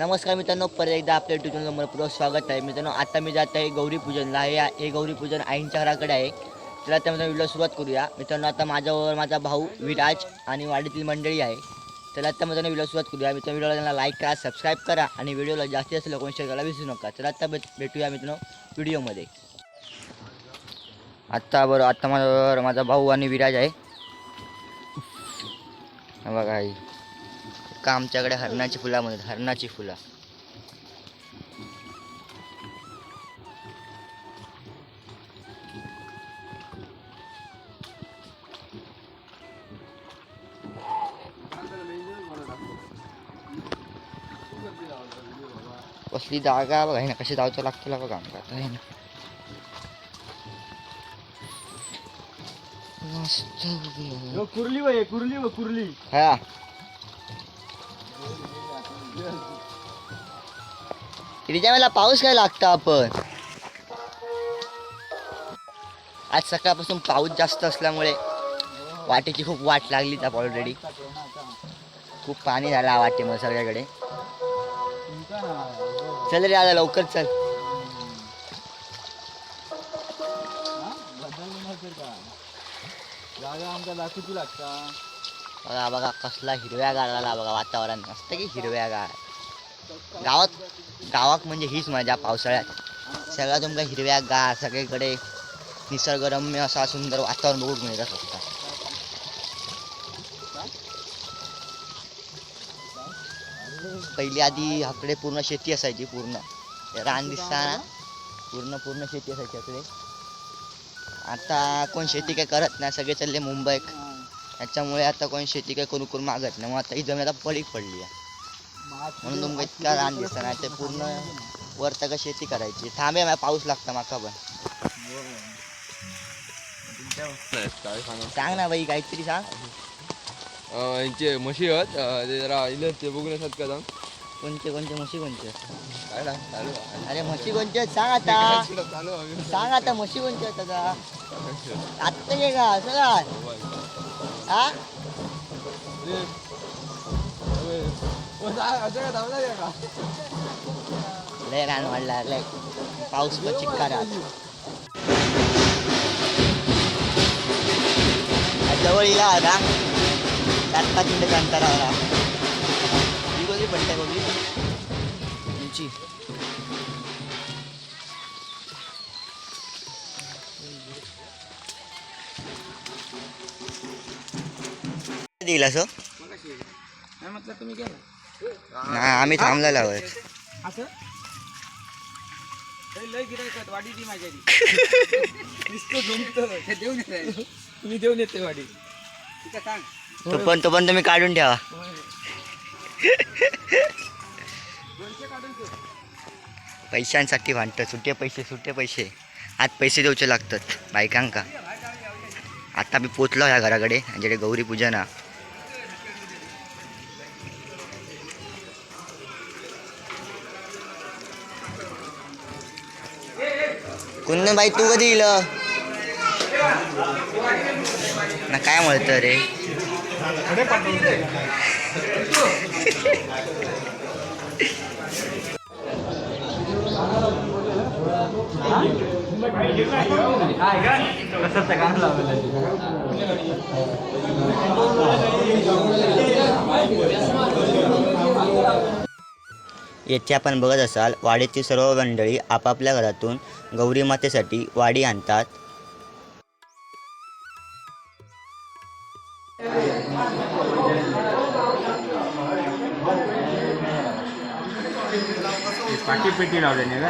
नमस्कार मित्रांनो परत एकदा आपल्या युट्यूब चॅनल मनपूर्वक स्वागत आहे. मित्रांनो आता मी जात आहे गौरी पूजनला हे हे गौरी पूजन आईंच्या घराकडे आहे. तर आता मित्रांनो व्हिडिओ सुरुवात करूया. मित्रांनो आता माझ्यावर माझा भाऊ विराज आणि वाडीतील मंडळी आहे. तर आता मित्रांनो व्हिडिओ सुरुवात करूया. मित्रांनो व्हिडिओला त्यांना लाईक करा सबस्क्राईब करा आणि व्हिडिओला जास्तीत जास्त लोकांनी शेअर करायला विसरू नका. तर आता भेटूया मित्रांनो व्हिडिओमध्ये. आत्ता बरं आत्ता माझ्यावर माझा भाऊ आणि विराज आहे. बघा आई. का आमच्याकडे हरणाची फुलं म्हणतात हरणाची फुलं. कसली जागा बघा ना कशी जायचं लागतं बघा आमका आता हे ना. मस्त. यो कुर्ली वय कुर्ली व कुर्ली. हा. तिच्या वेळेला पाऊस काय लागतं आपण? आज सकाळपासून पाऊस जास्त असल्यामुळे वाटेची खूप वाट लागली आप ऑलरेडी खूप पाणी झाला वाटेमध्ये सगळ्याकडे. चल रे आता लवकर चल. जागा आमका दाखवची लागता. बघा बघा कसला हिरव्या झाला बघा वातावरण. असतं की हिरव्यागार गावात गावात म्हणजे हीच मजा पावसाळ्यात. सगळं तुमका हिरव्या हिरव्यागार सगळीकडे निसर्गरम्य असा सुंदर वातावरण बघून मिळत असतं पहिली आधी आपले पूर्ण शेती असायची पूर्ण. रान दिसताना पूर्ण पूर्ण शेती असायची आपले आता कोण शेती काय करत नाही सगळे चालले मुंबईत. त्याच्यामुळे आता कोण शेती काय करू करून मागत नाही. मग आता ही जमीन आता पडीक पडली आहे. म्हणून तुमका इतका रान दिसतं नाही ते पूर्ण वर तक शेती करायची? थांबे माझ्या पाऊस लागता माका पण. काय सांगा सांग ना बाई काहीतरी सांग. यांचे म्हशी आहेत. अं, ते जरा इले ते बघून येतात का सांग कोणते कोणते म्हशी कोणते काय ना चालू आहे. अरे म्हशी कोणते आहेत? सांग आता. चालू आहे. सांग आता म्हशी कोणते आहेत आता? आत्ता ये का असं काय हा? लय रान वाढला लय. पाऊस पण चिक्का जवळ इला आता सात पाच मिनिटं अंतरावर आहे. ही कोणती पडते बघली तुमची. दिला असं? नाही म्हटलं तुम्ही गेला. नाही आम्ही थांबलेलो आहोत. असं? लय- लय गिरायकात वाडी ती माझ्या नुसतं झुमतं. ते देऊन येते. तुम्ही देऊन येते वाडी. ठीक आहे सांग. तो पण तो पण तुम्ही काढून ठेवा. पैशांसाठी भांडतं. सुटे पैसे सुटे पैसे. आज पैसे देऊचे लागतात. बायकांका. आता मी पोचलो ह्या घराकडे. म्हणजे गौरी पूजन हा कुंदन बाई तू कधी इल? ना काय म्हणतं रे? येथे आपण बघत असाल वाडीतील सर्व मंडळी आपापल्या घरातून गौरी मातेसाठी वाडी आणतात. पाठी पेटी लावले नाही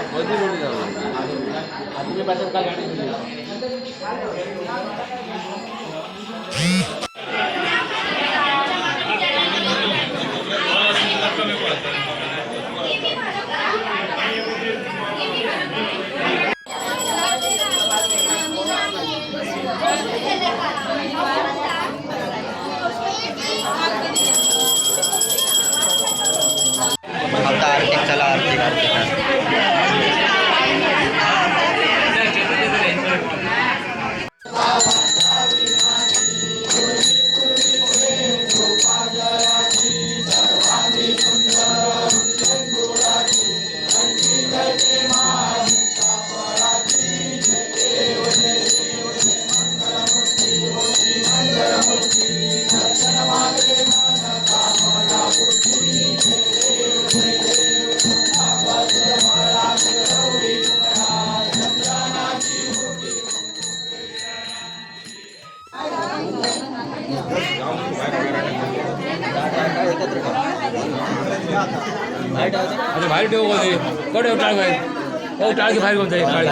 हो टाळ की बाहेर कोणतं आहे टाळ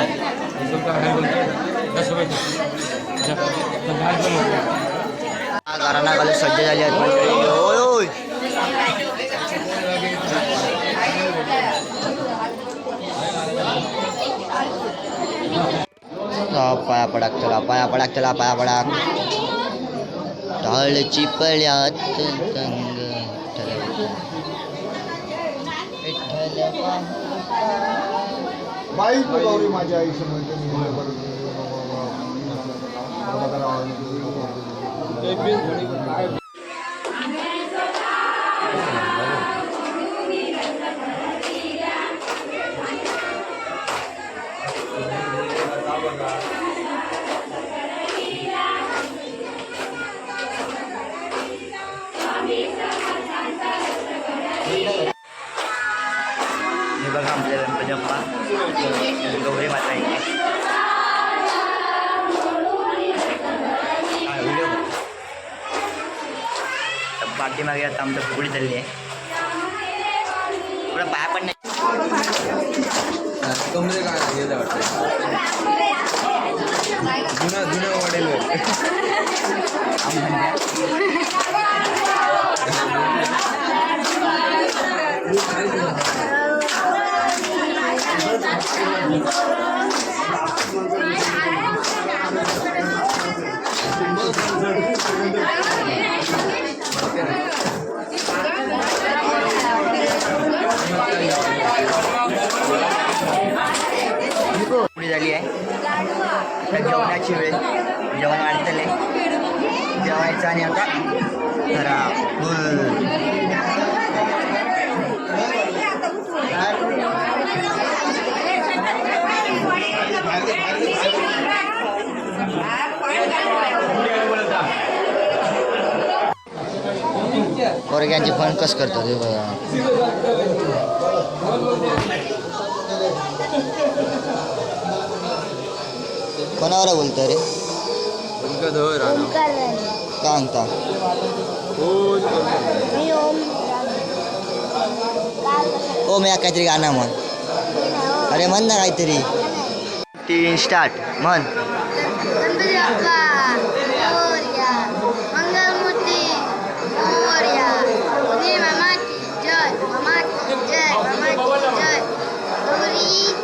बाहेर कोणतं दस रुपये अच्छा, तर बाहेर पण होतं. घराणा घालून सज्ज झाली आहेत मंडळी ओय, ओय. हा, पाया पडाक चला पाया पडाक चला पाया पडाक ढाळची पळ्यात तंग बाई तू गौरी माझ्या आयुष्य म्हणजे हे बघा आपल्या गणपती बाप्पा गौरी माता तर पाठीमागे आता आमचं पुढे चालली आहे. पुढं पाया पण नाही काय वाटतं जुना जुना मॉडेल झाली आहे आता जेवणाची वेळ जेवण वाढतले जेवायचं आणि आता घरा पोरग्यांची फण कस करतो हे बघा. कोणावर बोलतो रे? सांगता ओ मी काहीतरी गाणं म्हण. अरे म्हण ना काहीतरी. तीन स्टार्ट म्हण. गौरी.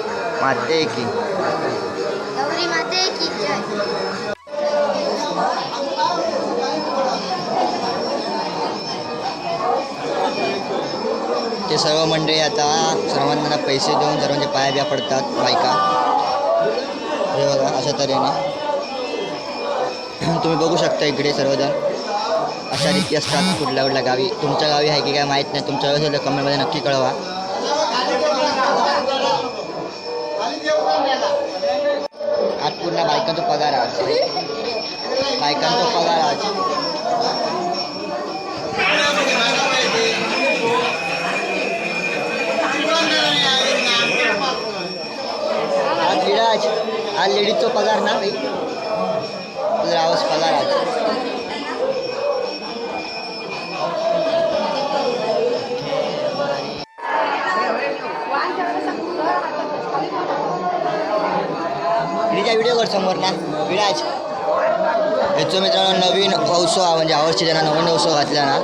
माते की. गौरी माते की जय. ते सर्व मंडळी आता सर्वांना पैसे देऊन सर्वांचे पाया बिया पडतात बायका. हे बघा अशा तऱ्हेने. तुम्ही बघू शकता इकडे सर्वजण. अशा रीती असतात कुठल्या कुठल्या गावी. तुमच्या गावी आहे की काय माहीत नाही. तुमच्या गावी कमेंटमध्ये नक्की कळवा. आज पूर्ण बायकांचा पगार आज. बायकांचा पगार आज. हा लेडीजचा पगार ना भाई तुझा आवाज पगार आज. विराजा व्हिडिओ कर समोर ना. विराज. याचं मित्रांनो नवीन औसो म्हणजे आवडचे त्यांना नवीन औसो घातला ना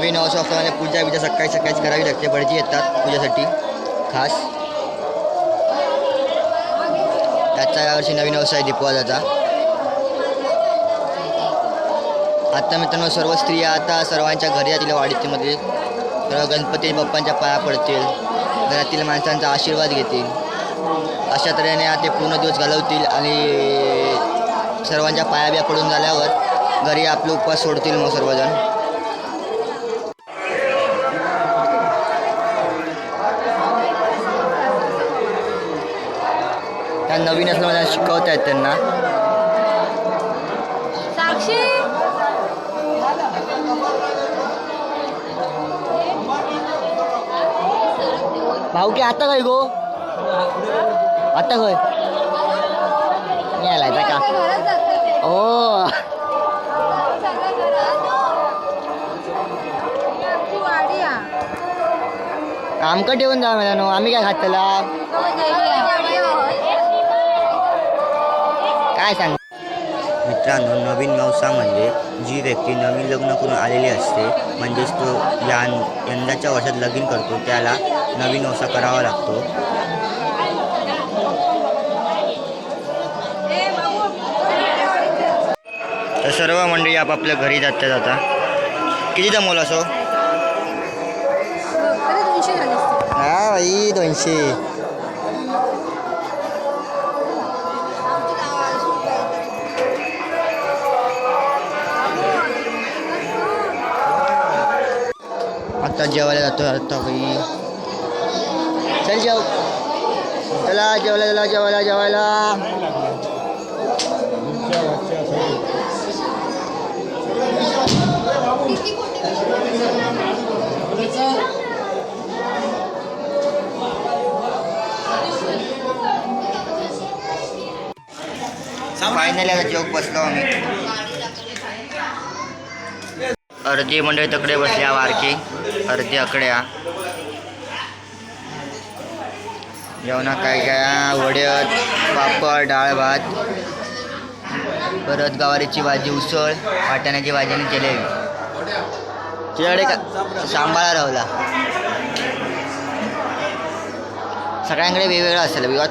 नवीन औसो असताना पूजा बिजा सकाळी सकाळीच करावी लागते. भटजी येतात पूजेसाठी. खास. त्याचा यावर्षी नवीन व्यवसाय दीपवाजाचा आता मित्रांनो सर्व स्त्रिया आता सर्वांच्या घरी येतील वाडीतीमध्ये. सर्व गणपती बाप्पांच्या पाया पडतील. घरातील माणसांचा आशीर्वाद घेतील. अशा तऱ्हेने ते पूर्ण दिवस घालवतील आणि सर्वांच्या पाया बिया पडून झाल्यावर घरी आपले उपवास सोडतील मग सर्वजण. नवीन असल्यामुळे शिकवत आहेत त्यांना. भाऊ की आता काय गो? आता खय यायला का? ओ हो. आमकां ठेवून जा मॅडम आम्ही काय खातला? काय सांग? मित्रांनो नवीन व्यवसाय म्हणजे जी व्यक्ती नवीन लग्न करून आलेली असते म्हणजेच तो या यंदाच्या वर्षात लगीन करतो त्याला नवीन व्यवसाय करावा लागतो. तर सर्व मंडळी आपापल्या घरी जातात आता किती जमवलं असो? हा बाई दोनशे. आता जेवायला जातो आता बाई चल जेव चला जेवायला चला जेवायला जेवायला फायनली आता जेवक बसलो आम्ही अर्धी मंडळी तकडे बसल्या वारकी अर्धी आकड्या. जेवणा काय काय? वड्यात पापड डाळ भात. परत गवारीची भाजी उसळ वाटाण्याची भाजी आणि जिलेबी. तुझ्याकडे का? सांबाळा रावला सगळ्यांकडे वेगवेगळं असतं बिकॉज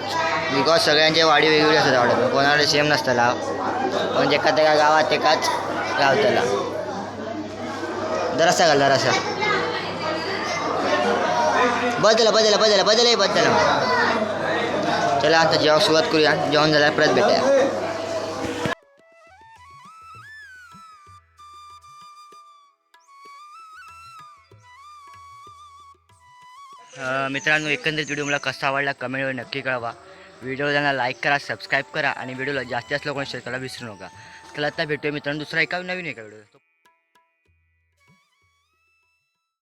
बिकॉज सगळ्यांचे वाडी वेगवेगळी असतात वाटत कोणाकडे सेम नसतं लाव म्हणजे एका त्या गावात एकाच गावताला जरासा घाल जरासा. बदला बदला बदला बदला बदला. चला आता जेव्हा सुरुवात करूया. जेवण झाल्यावर परत भेटूया. मित्रांनो एकंदरीत व्हिडिओ मला कसा आवडला कमेंटवर नक्की कळवा. व्हिडिओ त्यांना लाईक करा सबस्क्राईब करा आणि व्हिडिओला जास्तीत जास्त लोकांना शेअर करायला विसरू नका. चला आता भेटूया मित्रांनो दुसरा एका नवीन एका व्हिडिओ